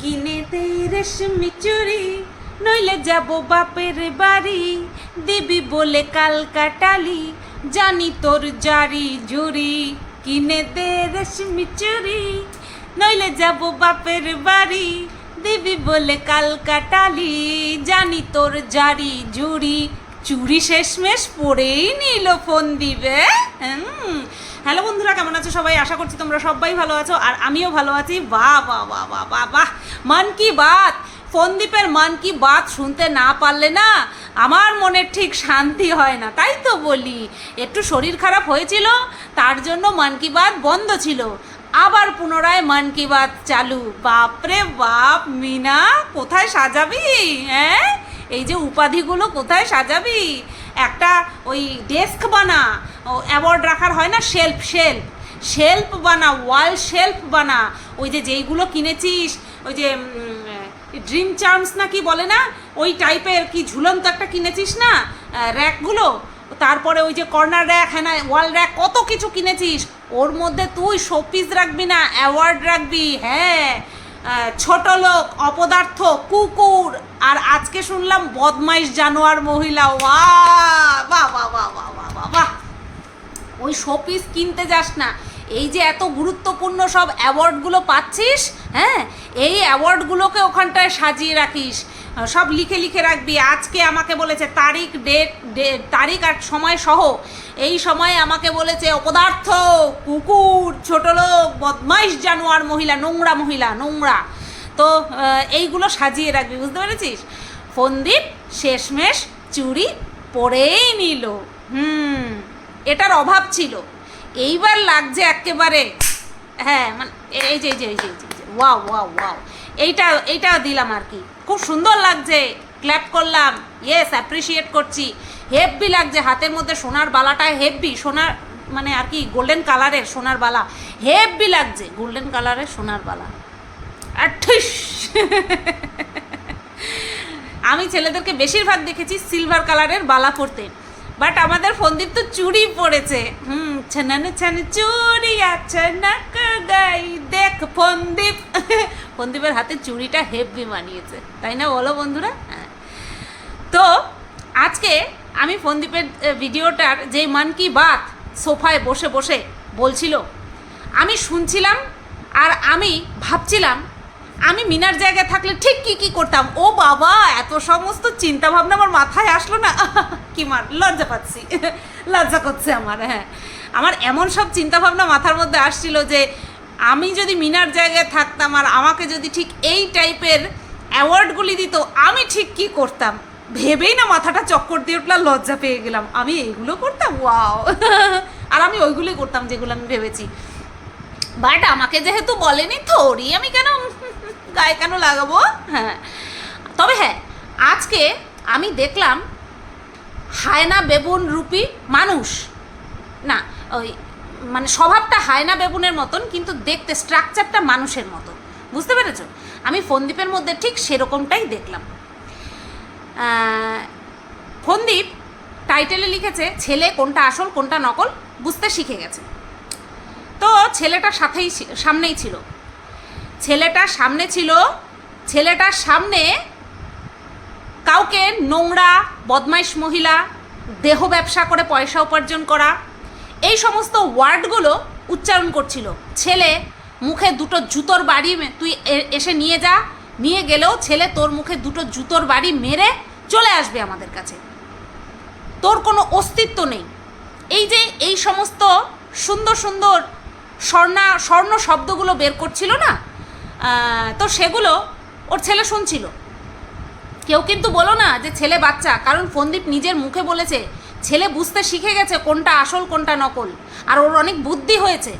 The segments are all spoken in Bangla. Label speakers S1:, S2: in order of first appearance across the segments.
S1: কিনে দে রেশমি চুরি, নইলে যাব বাপের বাড়ি। দিবি বলে কাল কাটালি জানি তোর জারি জুরি কিনে দে রেশমি চুরি, নইলে যাব বাপের বাড়ি। দিবি বলে কাল কাটালি জানি তোর জারি জুরি চুরি শেষমেশ পরেই নিল ফোন দিবে। হ্যালো বন্ধুরা, কেমন আছো সবাই? আশা করছি তোমরা সবাই ভালো আছো, আর আমিও ভালো আছি। বাহ বাহ বাহ বাহ বাহ বাহ। মন কি বাত? ফোনদীপের মন কি বাত শুনতে না পারলে না আমার মনে ঠিক শান্তি হয় না, তাই তো বলি। একটু শরীর খারাপ হয়েছিল, তার জন্য মন কি বাত বন্ধ ছিল। আবার পুনরায় মন কি বাত চালু। বাপরে বাপ, মিনা, কোথায় সাজাবি হ্যাঁ? এই যে উপাধিগুলো কোথায় সাজাবি? একটা ওই ডেস্ক বানা অ্যাওয়ার্ড রাখার হয় না শেল্ফ শেল্ফ শেল্ফ বানা ওয়াল শেল্ফ বানা। ওই যে যেইগুলো কিনেছিস, ওই যে ড্রিম চার্মস না কি বলে না? ওই টাইপের কি ঝুলন্ত একটা কিনেছিস না? র্যাকগুলো তারপরে ওই যে কর্নার র্যাক হ্যাঁ ওয়াল র্যাক কত কিছু কিনেছিস? ওর মধ্যে তুই শোপিস রাখবি না অ্যাওয়ার্ড রাখবি হ্যাঁ। ছোট লোক অপদার্থ, কুকুর, আর আজকে শুনলাম বদমাইশ জানোয়ার মহিলা। বা বা বা বা বা বাহ। ওই শোপিস কিনতে যাস না। এই যে এত গুরুত্বপূর্ণ সব অ্যাওয়ার্ডগুলো পাচ্ছিস হ্যাঁ? এই অ্যাওয়ার্ডগুলোকে ওখানটায় সাজিয়ে রাখিস। সব লিখে লিখে রাখবি। আজকে আমাকে বলেছে তারিখ ডেট তারিখ আর সময় সহ। এই সময়ে আমাকে বলেছে, অপদার্থ, কুকুর, ছোট লোক, বদমাইশ, জানোয়ার, মহিলা, নোংরা মহিলা, নোংরা। তো এইগুলো সাজিয়ে রাখবি, বুঝতে পেরেছিস? ফন্দীপ শেষমেশ চুরি পরেই নিল। হুম, এটার অভাব ছিল। এইবার লাগছে একেবারে হ্যাঁ মানে এই যে এই যে এই যে ওয়াও ওয়াও ওয়াও। এইটা এইটা দিলাম আর কি। খুব সুন্দর লাগছে ক্ল্যাপ করলাম ইয়েস অ্যাপ্রিসিয়েট করছি। হেভি লাগছে, হাতের মধ্যে সোনার বালাটায় হেভি সোনার মানে আর কি গোল্ডেন কালারের সোনার বালা। হেভি লাগছে গোল্ডেন কালারের সোনার বালা। আর আমি ছেলেদেরকে বেশিরভাগ দেখেছি সিলভার কালারের বালা পরতে। বাট আমাদের ফন্দীপ তো চুড়ি পড়েছে। হুম, ছানানে, ছানে চুড়ি আছে নাক গাই। দেখ ফন্দীপ। ফন্দীপের হাতে চুড়িটা হেভি মানিয়েছে। তাই না বলো বন্ধুরা? হ্যাঁ। তো আজকে আমি ফন্দীপের ভিডিওটার যে মান কি বাত সোফায় বসে বসে বলছিল, আমি শুনছিলাম আর আমি ভাবছিলাম আমি মিনার জায়গায় থাকলে ঠিক কি কি করতাম? ও বাবা, এত সমস্ত চিন্তা ভাবনা আমার মাথায় আসলো না। কি মার, লজ্জা পাচ্ছি। লজ্জা করছে আমার হ্যাঁ। আমার এমন সব চিন্তা ভাবনা মাথার মধ্যে আসছিল যে, আমি যদি মিনার জায়গায় থাকতাম আর আমাকে যদি ঠিক এই টাইপের অ্যাওয়ার্ডগুলি দিত, আমি ঠিক কি করতাম? ভেবেই না মাথাটা চক্কর দিয়ে উঠলাম লজ্জা পেয়ে গেলাম। আমি এইগুলো করতাম? ওয়াও। আর আমি ওইগুলোই করতাম যেগুলো আমি ভেবেছি। বাট আমাকে যেহেতু বলেনি, থোড়ি আমি কেন গায়ে কেন লাগাবো? হ্যাঁ। তবে হ্যাঁ আজকে আমি দেখলাম হায়না বেবুন রূপী মানুষ। না, ওই মানে স্বভাবটা হায়না বেবুনের মতন, কিন্তু দেখতে স্ট্রাকচারটা মানুষের মতো বুঝতে পেরেছ? আমি ফন্দীপের মধ্যে ঠিক সেরকমটাই দেখলাম। ফন্দীপ টাইটেলে লিখেছে, ছেলে কোনটা আসল, কোনটা নকল? বুঝতে শিখে গেছে। তো ছেলেটা সাথেই সামনেই ছিল। ছেলেটার সামনে ছিল, ছেলেটার সামনে কাউকে নোংরা, বদমাইশ মহিলা, দেহ ব্যবসা করে পয়সা উপার্জন করা, এই সমস্ত ওয়ার্ডগুলো উচ্চারণ করছিল। ছেলে, মুখে দুটো জুতোর বাড়ি তুই এসে নিয়ে যা, নিয়ে গেলেও ছেলে তোর মুখে দুটো জুতোর বাড়ি মেরে চলে আসবে আমাদের কাছে। তোর কোনো অস্তিত্ব নেই। এই যে এই সমস্ত সুন্দর সুন্দর স্বর্ণা স্বর্ণ শব্দগুলো বের করছিল না? তো সেগুলো ওর ছেলে শুনছিল। কেউ কিন্তু বলো না যে ছেলে বাচ্চা, কারণ ফন্দীপ নিজের মুখে বলেছে, ছেলে বুঝতে শিখে গেছে কোনটা আসল, কোনটা নকল, আর ওর অনেক বুদ্ধি হয়েছে।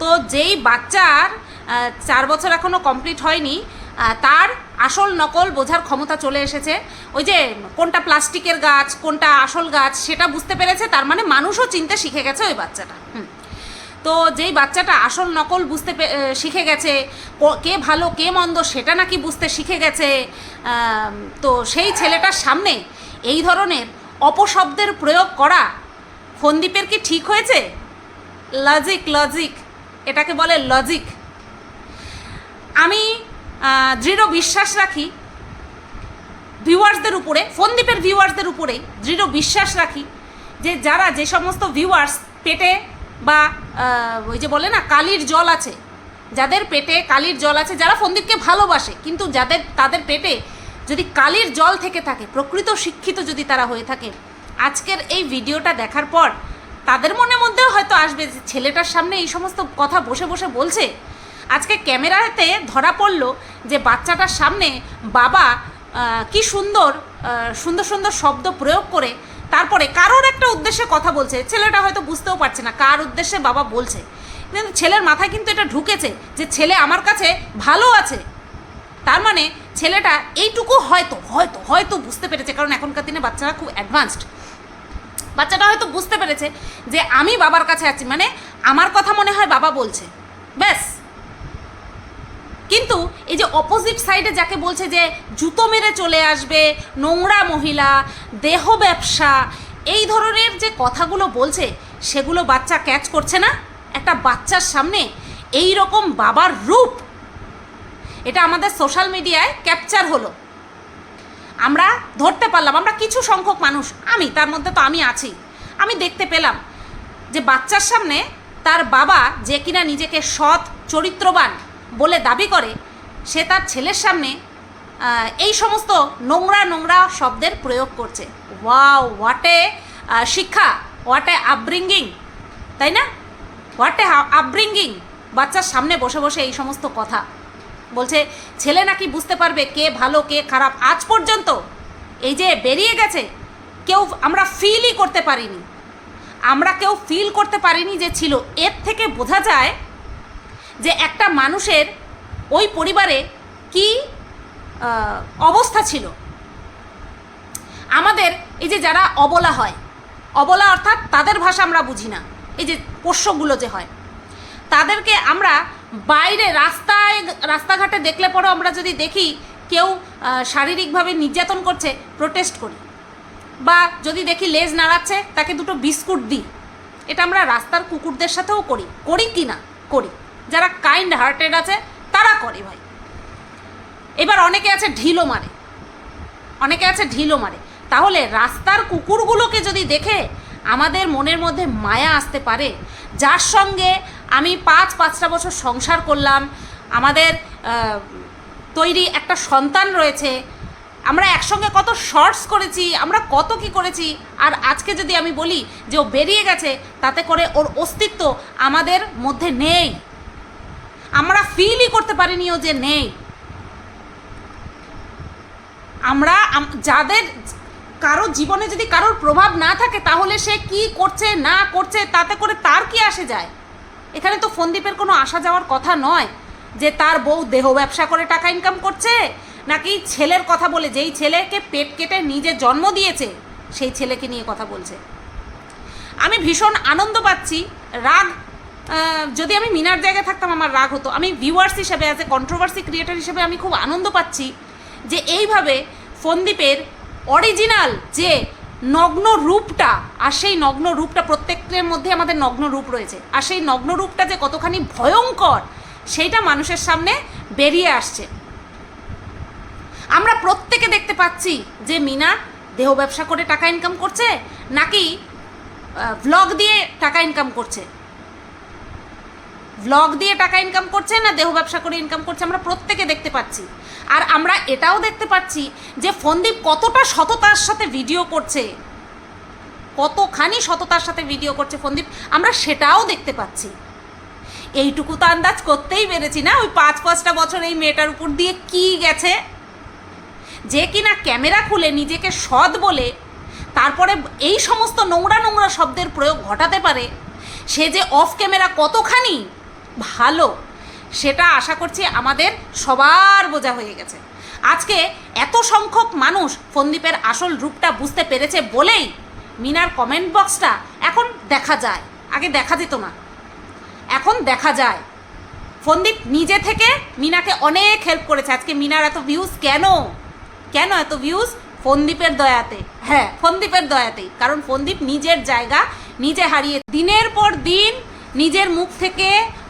S1: তো যেই বাচ্চার চার বছর এখনও কমপ্লিট হয়নি তার আসল, নকল বোঝার ক্ষমতা চলে এসেছে। ওই যে কোনটা প্লাস্টিকের গাছ, কোনটা আসল গাছ, সেটা বুঝতে পেরেছে, তার মানে মানুষও চিনতে শিখে গেছে ওই বাচ্চাটা। হুম। তো যেই বাচ্চাটা আসল নকল বুঝতে শিখে গেছে, কে ভালো, কে মন্দ সেটা নাকি বুঝতে শিখে গেছে তো সেই ছেলেটার সামনে এই ধরনের অপশব্দের প্রয়োগ করা ফন্দীপের কি ঠিক হয়েছে? লজিক লজিক এটাকে বলে লজিক আমি দৃঢ় বিশ্বাস রাখি ভিউয়ার্সদের উপরে ফোনদ্বীপের ভিউয়ার্সদের উপরেই দৃঢ় বিশ্বাস রাখি যে যারা যে সমস্ত ভিউয়ার্স পেটে বা ওই যে বলে না, কালির জল আছে। যাদের পেটে কালির জল আছে, যারা ফোনদ্বীপকে ভালোবাসে, কিন্তু যাদের, তাদের পেটে যদি কালির জল থেকে থাকে, প্রকৃত শিক্ষিত যদি তারা হয়ে থাকে, আজকের এই ভিডিওটা দেখার পর তাদের মনের মধ্যেও হয়তো আসবে যে ছেলেটার সামনে এই সমস্ত কথা বসে বসে বলছে। আজকে ক্যামেরাতে ধরা পড়ল যে বাচ্চাটার সামনে বাবা কি সুন্দর সুন্দর সুন্দর শব্দ প্রয়োগ করে তারপরে কারোর একটা উদ্দেশ্যে কথা বলছে, ছেলেটা হয়তো বুঝতেও পারছে না কার উদ্দেশ্যে বাবা বলছে। কিন্তু ছেলের মাথায় কিন্তু এটা ঢুকেছে যে ছেলে আমার কাছে ভালো আছে। তার মানে ছেলেটা এইটুকু হয়তো হয়তো হয়তো বুঝতে পেরেছে, কারণ এখনকার দিনে বাচ্চারা খুব অ্যাডভান্সড বাচ্চাটা হয়তো বুঝতে পেরেছে যে আমি বাবার কাছে আছি মানে আমার কথা মনে হয় বাবা বলছে। ব্যাস। কিন্তু এই যে অপোজিট সাইডে যাকে বলছে যে জুতো মেরে চলে আসবে, নোংরা মহিলা, দেহ ব্যবসা, এই ধরনের যে কথাগুলো বলছে, সেগুলো বাচ্চা ক্যাচ করছে না। একটা বাচ্চার সামনে এই রকম বাবার রূপ, এটা আমাদের সোশ্যাল মিডিয়ায় ক্যাপচার হলো। আমরা ধরতে পারলাম, আমরা কিছু সংখ্যক মানুষ, আমি, তার মধ্যে তো আমি আছি, আমি দেখতে পেলাম যে বাচ্চার সামনে তার বাবা যে কিনা নিজেকে সৎ, চরিত্রবান বলে দাবি করে, সে তার ছেলের সামনে এই সমস্ত নোংরা নোংরা শব্দের প্রয়োগ করছে। ওয়াও হোয়াটে শিক্ষা হোয়াটে আপব্রিঙ্গিং তাই না? হোয়াটে আপব্রিঙ্গিং বাচ্চার সামনে বসে বসে এই সমস্ত কথা। বলছে, ছেলে নাকি বুঝতে পারবে কে ভালো, কে খারাপ, আজ পর্যন্ত এই যে বেরিয়ে গেছে, কেউ আমরা ফিলই করতে পারিনি। আমরা কেউ ফিল করতে পারিনি যে ছিল। এর থেকে বোঝা যায় যে একটা মানুষের ওই পরিবারে কি অবস্থা ছিল। আমাদের এই যে যারা অবলা হয়, অবলা অর্থাৎ তাদের ভাষা আমরা বুঝি না, এই যে পোষ্যগুলো যে হয়, তাদেরকে আমরা বাইরে রাস্তায়, রাস্তাঘাটে দেখলে পরেও আমরা যদি দেখি কেউ শারীরিকভাবে নির্যাতন করছে প্রোটেস্ট করি, বা যদি দেখি লেজ নাড়াচ্ছে, তাকে দুটো বিস্কুট দিই, এটা আমরা রাস্তার কুকুরদের সাথেও করি করি কি না? করি। যারা কাইন্ড হার্টেড আছে, তারা করে ভাই। এবার অনেকে আছে ঢিলো মারে। অনেকে আছে ঢিলো মারে। তাহলে রাস্তার কুকুরগুলোকে যদি দেখে আমাদের মনের মধ্যে মায়া আসতে পারে, যার সঙ্গে আমি পাঁচ, পাঁচটা বছর সংসার করলাম, আমাদের তৈরি একটা সন্তান রয়েছে, আমরা একসঙ্গে কত শর্টস করেছি, আমরা কত কি করেছি, আর আজকে যদি আমি বলি যে ও বেরিয়ে গেছে, তাতে করে ওর অস্তিত্ব আমাদের মধ্যে নেই। আমরা ফিলই করতে পারিনি ও যে নেই। আমরা যাদের কারও জীবনে যদি কারোর প্রভাব না থাকে, তাহলে সে কি করছে, না করছে, তাতে করে তার কি আসে যায়? এখানে তো ফন্দীপের কোনো আসা যাওয়ার কথা নয় যে তার বউ দেহ ব্যবসা করে টাকা ইনকাম করছে, নাকি ছেলের কথা বলে যেই ছেলেকে পেট কেটে নিজে জন্ম দিয়েছে, সেই ছেলেকে নিয়ে কথা বলছে। আমি ভীষণ আনন্দ পাচ্ছি, রাগ যদি আমি মিনার জায়গায় থাকতাম, আমার রাগ হতো। আমি ভিউয়ার্স হিসেবে অ্যাজ এ কন্ট্রোভার্সি ক্রিয়েটার হিসেবে, আমি খুব আনন্দ পাচ্ছি যে এইভাবে ফন্দীপের অরিজিনাল যে নগ্ন রূপটা, আর সেই নগ্ন রূপটা প্রত্যেকের মধ্যে আমাদের নগ্ন রূপ রয়েছে। আর সেই নগ্ন রূপটা যে কতখানি ভয়ঙ্কর, সেইটা মানুষের সামনে বেরিয়ে আসছে। আমরা প্রত্যেকে দেখতে পাচ্ছি যে মিনা দেহ ব্যবসা করে টাকা ইনকাম করছে, নাকি ভ্লগ দিয়ে টাকা ইনকাম করছে। ভ্লগ দিয়ে টাকা ইনকাম করছে না দেহ ব্যবসা করে ইনকাম করছে, আমরা প্রত্যেকে দেখতে পাচ্ছি। আর আমরা এটাও দেখতে পাচ্ছি যে ফন্দীপ কতটা সততার সাথে ভিডিও করছে। কতখানি সততার সাথে ভিডিও করছে ফন্দীপ, আমরা সেটাও দেখতে পাচ্ছি। এইটুকু তো আন্দাজ করতেই পেরেছি না, ওই পাঁচ পাঁচটা বছর এই মেয়েটার উপর দিয়ে কি গেছে? যে কিনা ক্যামেরা খুলে নিজেকে সৎ বলে, তারপরে এই সমস্ত নোংরা নোংরা শব্দের প্রয়োগ ঘটাতে পারে, সে যে অফ ক্যামেরা কতখানি ভালো। সেটা আশা করছি আমাদের সবার বোঝা হয়ে গেছে। আজকে এত সংখ্যক মানুষ ফন্দীপের আসল রূপটা বুঝতে পেরেছে বলেই মিনার কমেন্ট বক্সটা এখন দেখা যায়। আগে দেখা যেত না। এখন দেখা যায়। ফন্দীপ নিজে থেকে মিনাকে অনেক হেল্প করেছে। আজকে মিনার এত ভিউজ কেন? কেন এত ভিউজ ফন্দীপের দয়াতে। হ্যাঁ ফন্দীপের দয়াতেই। কারণ ফন্দীপ নিজের জায়গা নিজে হারিয়ে দিনের পর দিন নিজের মুখ থেকে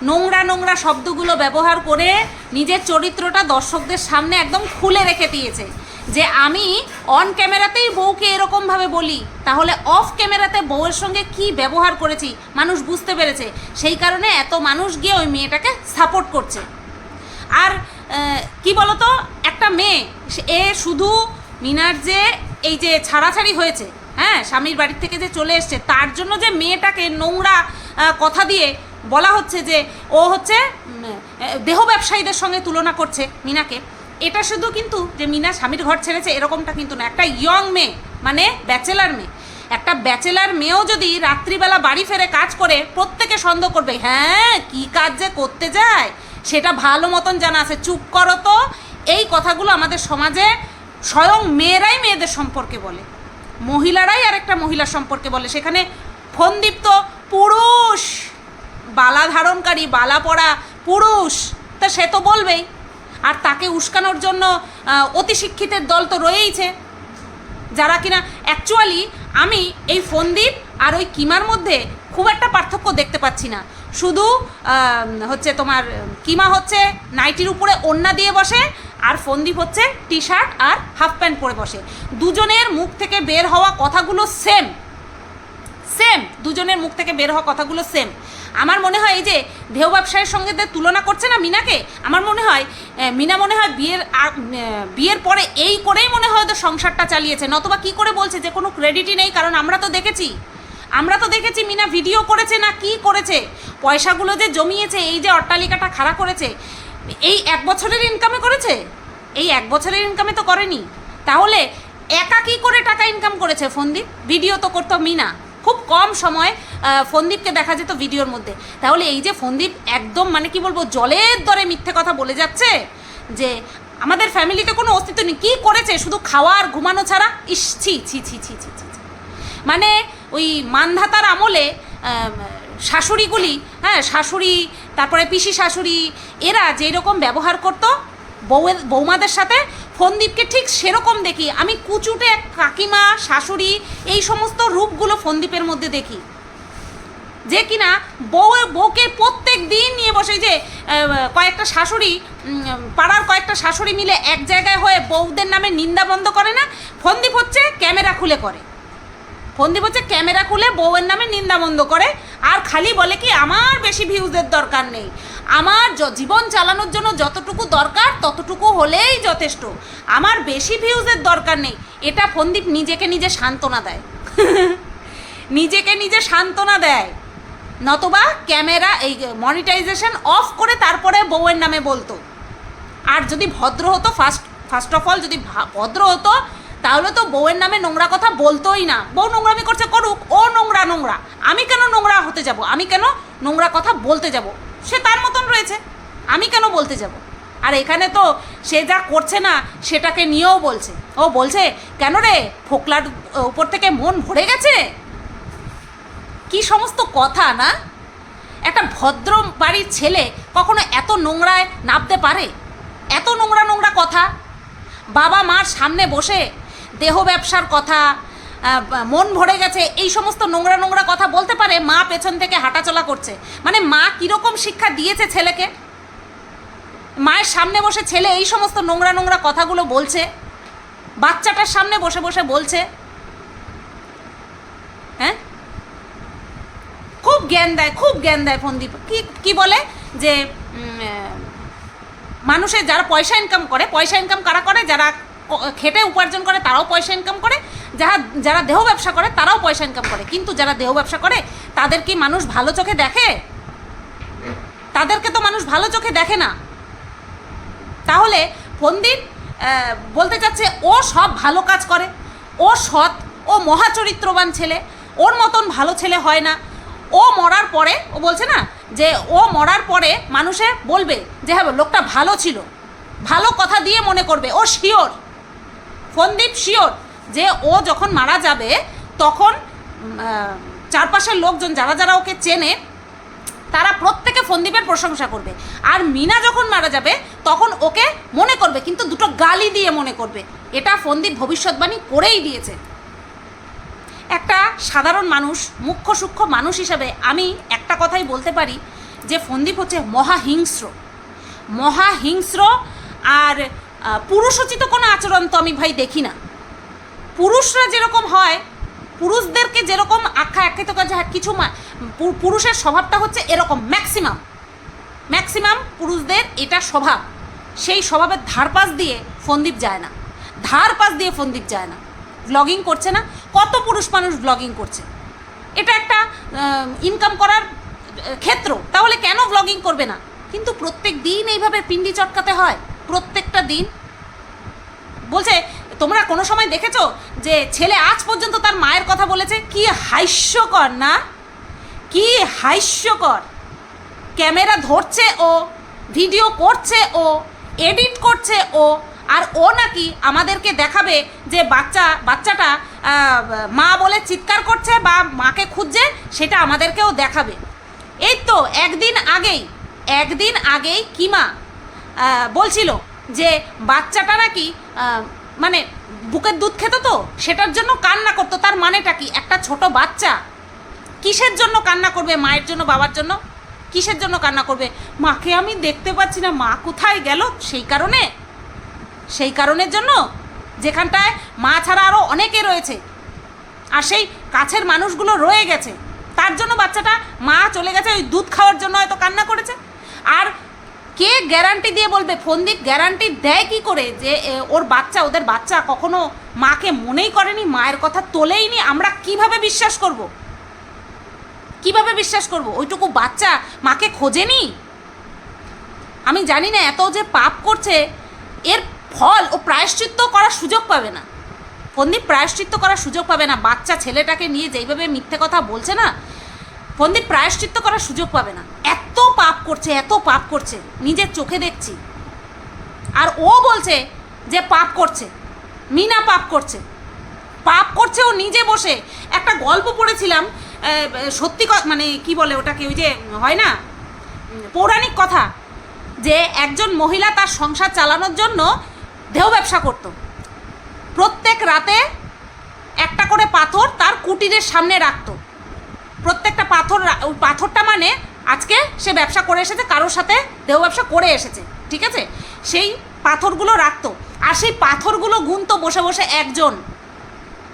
S1: নোংরা নোংরা শব্দগুলো ব্যবহার করে নিজের চরিত্রটা দর্শকদের সামনে একদম খুলে রেখে দিয়েছে। যে আমি অন ক্যামেরাতেই বউকে এরকমভাবে বলি, তাহলে অফ ক্যামেরাতে বউয়ের সঙ্গে কি ব্যবহার করেছি মানুষ বুঝতে পেরেছে। সেই কারণে এত মানুষ গিয়ে ওই মেয়েটাকে সাপোর্ট করছে। আর কি বলতো, একটা মেয়ে, এ শুধু মিনার যে এই যে ছাড়াছাড়ি হয়েছে হ্যাঁ স্বামীর বাড়ির থেকে যে চলে এসছে, তার জন্য যে মেয়েটাকে নোংরা কথা দিয়ে বলা হচ্ছে যে ও হচ্ছে দেহ ব্যবসায়ীদের সঙ্গে তুলনা করছে মিনাকে। এটা শুধু কিন্তু যে মিনা স্বামীর ঘর ছেড়েছে, এরকমটা কিন্তু না। একটা ইয়ং মেয়ে মানে ব্যাচেলার মেয়ে। একটা ব্যাচেলার মেয়েও যদি রাত্রিবেলা বাড়ি ফেরে কাজ করে, প্রত্যেকে সন্দেহ করবে হ্যাঁ কি কাজ যে করতে যায়? সেটা ভালো মতন জানা আছে। চুপ করো তো। এই কথাগুলো আমাদের সমাজে স্বয়ং মেয়েরাই মেয়েদের সম্পর্কে বলে। মহিলারাই আরেকটা মহিলার সম্পর্কে বলে। সেখানে ফোনদীপ্ত পুরুষ। বালা ধারণকারী, বালা পড়া পুরুষ। তা সে তো বলবেই। আর তাকে উস্কানোর জন্য অতি শিক্ষিতের দল তো রয়েইছে। যারা কিনা অ্যাকচুয়ালি আমি এই ফোনদ্বীপ আর ওই কিমার মধ্যে খুব একটা পার্থক্য দেখতে পাচ্ছি না। শুধু হচ্ছে তোমার কিমা হচ্ছে নাইটির উপরে ওড়না দিয়ে বসে, আর ফোনদ্বীপ হচ্ছে টি শার্ট আর হাফ প্যান্ট পরে বসে। দুজনের মুখ থেকে বের হওয়া কথাগুলো সেম দুজনের মুখ থেকে বের হওয়া কথাগুলো সেম আমার মনে হয় এই যে ঢেউ ব্যবসায়ের সঙ্গে তুলনা করছে না মিনাকে, আমার মনে হয় মিনা মনে হয় বিয়ের বিয়ের পরে এই করেই মনে হয় তো সংসারটা চালিয়েছে। নতবা কি করে বলছে যে কোনো ক্রেডিটই নেই, কারণ আমরা তো দেখেছি। আমরা তো দেখেছি মিনা ভিডিও করেছে না কি করেছে। পয়সাগুলো যে জমিয়েছে, এই যে অট্টালিকাটা খাড়া করেছে, এই এক বছরের ইনকামে করেছে? এই এক বছরের ইনকামে তো করেনি। তাহলে একা কি করে টাকা ইনকাম করেছে ফোন ফোনদীপ ভিডিও তো করতো মিনা। খুব কম সময় ফোনদীপকে দেখা যেত ভিডিওর মধ্যে। তাহলে এই যে ফোনদীপ একদম মানে কি বলব, জলের দরে মিথ্যে কথা বলে যাচ্ছে যে, আমাদের ফ্যামিলিতে কোনো অস্তিত্ব নেই। কী করেছে? শুধু খাওয়া আর ঘুমানো ছাড়া? ইস, ছি ছি ছি ছি ছি ছি। মানে ওই মানধাতার আমলে শাশুড়িগুলি হ্যাঁ শাশুড়ি, তারপরে পিসি শাশুড়ি, এরা যেই রকম ব্যবহার করতো, বউয়ের বৌমাদের সাথে ফন্দীপকে ঠিক সেরকম দেখি। আমি কুচুটে এক কাকিমা, শাশুড়ি, এই সমস্ত রূপগুলো ফন্দীপের মধ্যে দেখি। যে কিনা বউ, বউকে প্রত্যেক দিন নিয়ে বসে যে কয়েকটা শাশুড়ি পাড়ার কয়েকটা শাশুড়ি মিলে এক জায়গায় হয়ে বউদের নামে নিন্দা বন্ধ করে না, ফন্দীপ হচ্ছে ক্যামেরা খুলে করে। ফন্দীপ হচ্ছে ক্যামেরা খুলে বউয়ের নামে নিন্দামন্দ করে। আর খালি বলে কি, আমার বেশি ভিউজের দরকার নেই। আমার জীবন চালানোর জন্য যতটুকু দরকার, ততটুকু হলেই যথেষ্ট। আমার বেশি ভিউজের দরকার নেই। এটা ফন্দীপ নিজেকে নিজে সান্ত্বনা দেয়। নিজেকে নিজে সান্ত্বনা দেয়। নতবা ক্যামেরা, এই মনিটাইজেশন অফ করে তারপরে বউয়ের নামে বলতো। আর যদি ভদ্র হতো ফার্স্ট ফার্স্ট অফ অল যদি ভদ্র হতো তাহলে তো বউয়ের নামে নোংরা কথা বলতোই না। বউ নোংরামি করছে করুক, ও নোংরা নোংরা। আমি কেন নোংরা হতে যাব? আমি কেন নোংরা কথা বলতে যাব? সে তার মতন রয়েছে। আমি কেন বলতে যাব? আর এখানে তো সে যা করছে না, সেটাকে নিয়েও বলছে। ও বলছে, কেন রে, ফোকলার উপর থেকে মন ভরে গেছে? কি সমস্ত কথা না? একটা ভদ্র বাড়ির ছেলে কখনো এত নোংরায় নামতে পারে? এত নোংরা নোংরা কথা? বাবা মার সামনে বসে দেহ ব্যবসার কথা মন ভরে গেছে, এই সমস্ত নোংরা নোংরা কথা বলতে পারে, মা পেছন থেকে হাঁটাচলা করছে। মানে মা কীরকম শিক্ষা দিয়েছে ছেলেকে? মায়ের সামনে বসে ছেলে এই সমস্ত নোংরা নোংরা কথাগুলো বলছে, বাচ্চাটার সামনে বসে বসে বলছে হ্যাঁ? খুব জ্ঞান দেয়, খুব জ্ঞান দেয় ফন্দীপ। কি কি বলে? যে মানুষের যারা পয়সা ইনকাম করে, পয়সা ইনকাম কারা করে? যারা খেটে উপার্জন করে তারাও পয়সা ইনকাম করে। যারা যারা দেহ ব্যবসা করে তারাও পয়সা ইনকাম করে। কিন্তু যারা দেহ ব্যবসা করে তাদের কি মানুষ ভালো চোখে দেখে? তাদেরকে তো মানুষ ভালো চোখে দেখে না। তাহলে ফন্দীপ আহ, বলতে চাচ্ছে ও সব ভালো কাজ করে। ও সৎ ও মহাচরিত্রবান ছেলে। ওর মতন ভালো ছেলে হয় না। ও মরার পরে ও বলছে না যে ও মরার পরে মানুষে বলবে যে হ্যাঁ লোকটা ভালো ছিল। ভালো কথা দিয়ে মনে করবে। ও শিওর। ফন্দীপ শিওর যে ও যখন মারা যাবে, তখন চারপাশের লোকজন যারা যারা ওকে চেনে, তারা প্রত্যেকে ফন্দীপের প্রশংসা করবে। আর মিনা যখন মারা যাবে, তখন ওকে মনে করবে, কিন্তু দুটো গালি দিয়ে মনে করবে। এটা ফন্দীপ ভবিষ্যৎবাণী করেই দিয়েছে। একটা সাধারণ মানুষ, মুখ্য সূক্ষ্ম মানুষ হিসাবে আমি একটা কথাই বলতে পারি যে ফন্দীপ হচ্ছে মহাহিংস্র। মহাহিংস্র আর পুরুষোচিত কোনো আচরণ তো আমি ভাই দেখি না। পুরুষরা যেরকম হয়, পুরুষদেরকে যেরকম আখ্যা আখ্যায়িত করা কিছু পুরুষের স্বভাবটা হচ্ছে এরকম ম্যাক্সিমাম ম্যাক্সিমাম পুরুষদের এটা স্বভাব। সেই স্বভাবের ধার ধারপাস দিয়ে ফন্দীপ যায় না। ধার ধারপাস দিয়ে ফন্দীপ যায় না। ব্লগিং করছে না। কত পুরুষ মানুষ ব্লগিং করছে? এটা একটা ইনকাম করার ক্ষেত্র। তাহলে কেন ব্লগিং করবে না? কিন্তু প্রত্যেক দিন এইভাবে পিন্ডি চটকাতে হয়। প্রত্যেকটা দিন। বলছে, তোমরা কোনো সময় দেখেছ যে ছেলে আজ পর্যন্ত তার মায়ের কথা বলেছে? কি হাস্যকর না? কি হাস্যকর? ক্যামেরা ধরছে ও, ভিডিও করছে ও, এডিট করছে ও, আর ও নাকি আমাদেরকে দেখাবে যে বাচ্চা, বাচ্চাটা মা বলে চিৎকার করছে বা মাকে খুঁজছে, সেটা আমাদেরকেও দেখাবে। এই তো একদিন আগেই একদিন আগেই কিমা বলছিল যে বাচ্চাটা নাকি মানে বুকের দুধ খেত তো, সেটার জন্য কান্না করতো, তার মানেটা কি? একটা ছোট বাচ্চা কিসের জন্য কান্না করবে? মায়ের জন্য, বাবার জন্য? কিসের জন্য কান্না করবে? মাকে আমি দেখতে পাচ্ছি না, মা কোথায় গেল? সেই কারণে, সেই কারণের জন্য যেখানটায় মা ছাড়া আরও অনেকে রয়েছে। আর সেই কাছের মানুষগুলো রয়ে গেছে। তার জন্য বাচ্চাটা মা চলে গেছে, ওই দুধ খাওয়ার জন্য হয়তো কান্না করেছে। আর কে গ্যারান্টি দিয়ে বলবে? ফন্দীপ গ্যারান্টি দেয় কি করে যে ওর বাচ্চা, ওদের বাচ্চা কখনো মাকে মনেই করেনি, মায়ের কথা তোলেই নি আমরা কীভাবে বিশ্বাস করব? কীভাবে বিশ্বাস করব? ওইটুকু বাচ্চা মাকে খোঁজেনি? আমি জানি না, এত যে পাপ করছে, এর ফল ও প্রায়শ্চিত্ত করার সুযোগ পাবে না। ফন্দীপ প্রায়শ্চিত্ত করার সুযোগ পাবে না, বাচ্চা ছেলেটাকে নিয়ে যেইভাবে মিথ্যে কথা বলছে না ফন্দীপ প্রায়শ্চিত্ত করার সুযোগ পাবে না। এত পাপ করছে, এত পাপ করছে। নিজের চোখে দেখছি। আর ও বলছে যে পাপ করছে। মিনা পাপ করছে। পাপ করছে ও নিজে বসে। একটা গল্প পড়েছিলাম সত্যি মানে কি বলে ওটাকে, ওই যে হয় না? পৌরাণিক কথা যে একজন মহিলা তার সংসার চালানোর জন্য দেহ ব্যবসা করতো। প্রত্যেক রাতে একটা করে পাথর তার কুটিরের সামনে রাখতো। প্রত্যেকটা পাথর পাথরটা মানে আজকে সে ব্যবসা করে এসেছে, কারোর সাথে দেহ ব্যবসা করে এসেছে, ঠিক আছে? সেই পাথরগুলো রাখতো, আর সেই পাথরগুলো গুনতো বসে বসে একজন।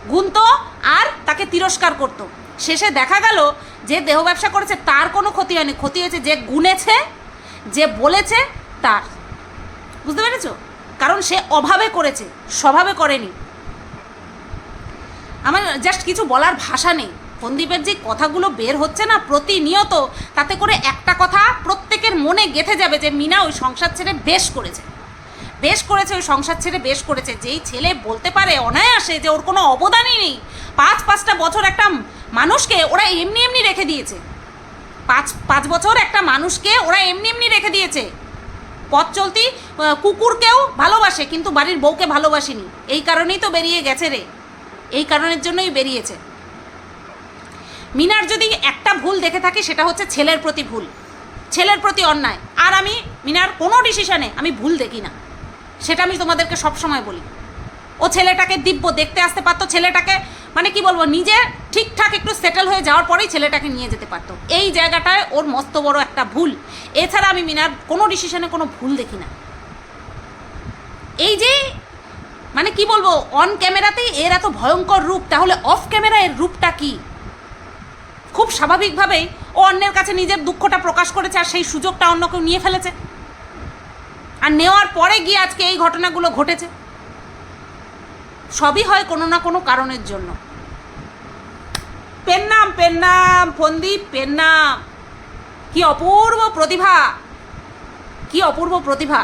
S1: গুনতো আর তাকে তিরস্কার করতো। শেষে দেখা গেল যে দেহ ব্যবসা করেছে, তার কোনো ক্ষতি হয়নি। ক্ষতি হয়েছে যে গুনেছে, যে বলেছে, তার। বুঝতে পেরেছ? কারণ সে অভাবে করেছে, স্বভাবে করেনি। আমার জাস্ট কিছু বলার ভাষা নেই। সন্দীপের যে কথাগুলো বের হচ্ছে না প্রতিনিয়ত, তাতে করে একটা কথা প্রত্যেকের মনে গেঁথে যাবে যে মিনা ওই সংসার ছেড়ে বেশ করেছে। বেশ করেছে, ওই সংসার ছেড়ে বেশ করেছে। যেই ছেলে বলতে পারে অনায়াসে যে ওর কোনো অবদানই নেই। পাঁচ, পাঁচটা বছর একটা মানুষকে ওরা এমনি এমনি রেখে দিয়েছে। পাঁচ পাঁচ বছর একটা মানুষকে ওরা এমনি এমনি রেখে দিয়েছে। পথ চলতি কুকুরকেও ভালোবাসে, কিন্তু বাড়ির বউকে ভালোবাসেনি। এই কারণেই তো বেরিয়ে গেছে রে। এই কারণের জন্যই বেরিয়েছে। মিনার যদি একটা ভুল দেখে থাকি, সেটা হচ্ছে ছেলের প্রতি ভুল। ছেলের প্রতি অন্যায়। আর আমি মিনার কোনো ডিসিশনে আমি ভুল দেখি না। সেটা আমি তোমাদেরকে সবসময় বলি। ও ছেলেটাকে দিব্য, দেখতে আসতে পারতো। ছেলেটাকে মানে কি বলব, নিজে ঠিকঠাক একটু সেটেল হয়ে যাওয়ার পরেই ছেলেটাকে নিয়ে যেতে পারতো। এই জায়গাটায় ওর মস্ত বড় একটা ভুল। এছাড়া আমি মিনার কোনো ডিসিশনে কোনো ভুল দেখি না। এই যে মানে কি বলব অন ক্যামেরাতেই এর এত ভয়ঙ্কর রূপ, তাহলে অফ ক্যামেরা এর রূপটা কি? খুব স্বাভাবিকভাবেই ও অন্যের কাছে নিজের দুঃখটা প্রকাশ করেছে আর সেই সুযোগটা অন্য কেউ নিয়ে ফেলেছে। আর নেওয়ার পরে গিয়ে আজকে এই ঘটনাগুলো ঘটেছে। সবই হয় কোনো না কোনো কারণের জন্য। পেন নাম পেন নাম ফন্দীপ পেন নাম কি অপূর্ব প্রতিভা! কি অপূর্ব প্রতিভা!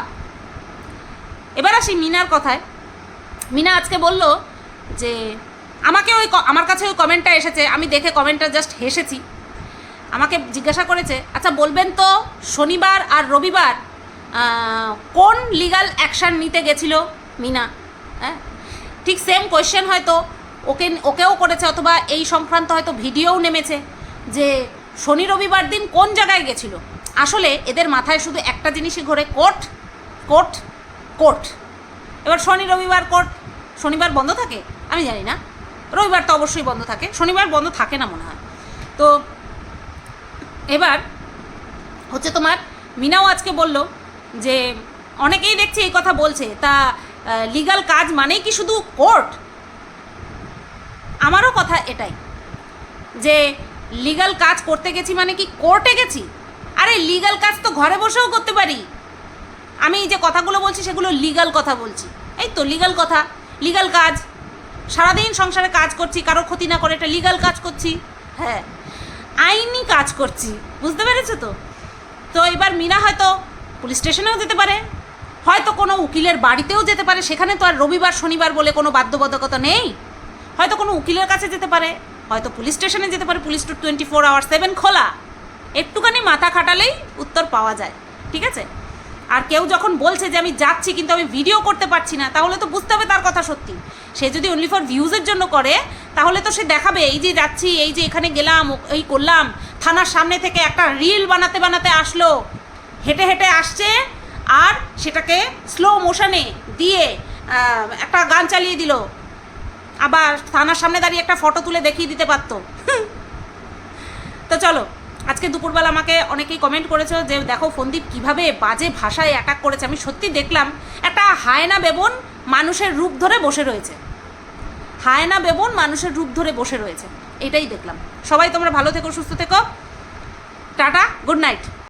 S1: এবার আসি মিনার কথায়। মিনা আজকে বলল যে আমাকে ওই আমার কাছে ওই কমেন্টটা এসেছে, আমি দেখে কমেন্টটা জাস্ট হেসেছি। আমাকে জিজ্ঞাসা করেছে আচ্ছা বলবেন তো শনিবার আর রবিবার কোন লিগাল অ্যাকশান নিতে গেছিল মিনা? হ্যাঁ? ঠিক সেম কোয়েশ্চেন হয়তো ওকে, ওকেও করেছে, অথবা এই সংক্রান্ত হয়তো ভিডিওও নেমেছে যে শনি রবিবার দিন কোন জায়গায় গেছিল? আসলে এদের মাথায় শুধু একটা জিনিসই ঘোরে, কোর্ট কোর্ট কোর্ট। এবার শনি রবিবার কোর্ট, শনিবার বন্ধ থাকে? আমি জানি না। রবিবার তো অবশ্যই বন্ধ থাকে। শনিবার বন্ধ থাকে না মনে হয়। তো এবার হচ্ছে তোমার মিনাও আজকে বলল যে, অনেকেই দেখছি এই কথা বলছে, তা লিগাল কাজ মানেই কি শুধু কোর্ট আমারও কথা এটাই যে লিগাল কাজ করতে গেছি মানে কি কোর্টে গেছি? আরে লিগাল কাজ তো ঘরে বসেও করতে পারি। আমি যে কথাগুলো বলছি, সেগুলো লিগাল কথা বলছি। এই তো লিগাল কথা। লিগাল কাজ সারাদিন সংসারে কাজ করছি কারোর ক্ষতি না করে একটা লিগাল কাজ করছি। হ্যাঁ আইনি কাজ করছি, বুঝতে পেরেছ তো? তো এবার মিনা হয়তো পুলিশ স্টেশনেও যেতে পারে, হয়তো কোনো উকিলের বাড়িতেও যেতে পারে, সেখানে তো আর রবিবার, শনিবার বলে কোনো বাধ্যবাধকতা নেই। হয়তো কোনো উকিলের কাছে যেতে পারে, হয়তো পুলিশ স্টেশনে যেতে পারে, police to twenty four hour seven খোলা। একটুখানি মাথা খাটালেই উত্তর পাওয়া যায়, ঠিক আছে? আর কেউ যখন বলছে যে আমি যাচ্ছি কিন্তু আমি ভিডিও করতে পারছি না, তাহলে তো বুঝতে হবে তার কথা সত্যি। সে যদি অনলি ফর ভিউজের জন্য করে, তাহলে তো সে দেখাবে, এই যে যাচ্ছি, এই যে এখানে গেলাম, এই করলাম, থানার সামনে থেকে একটা রিল বানাতে বানাতে আসলো, হেঁটে হেঁটে আসছে, আর সেটাকে স্লো মোশনে দিয়ে একটা গান চালিয়ে দিল। আবার থানার সামনে দাঁড়িয়ে একটা ফটো তুলে দেখিয়ে দিতে পারতো। তো চলো আজকে দুপুরবেলা আমাকে অনেকেই কমেন্ট করেছ যে, দেখো ফন্দীপ, কীভাবে বাজে ভাষায় অ্যাটাক করেছে? আমি সত্যি দেখলাম, একটা হায়না বেবন মানুষের রূপ ধরে বসে রয়েছে। হায়না বেবন মানুষের রূপ ধরে বসে রয়েছে। এটাই দেখলাম। সবাই তোমরা ভালো থেকো, সুস্থ থেকো। Tata good night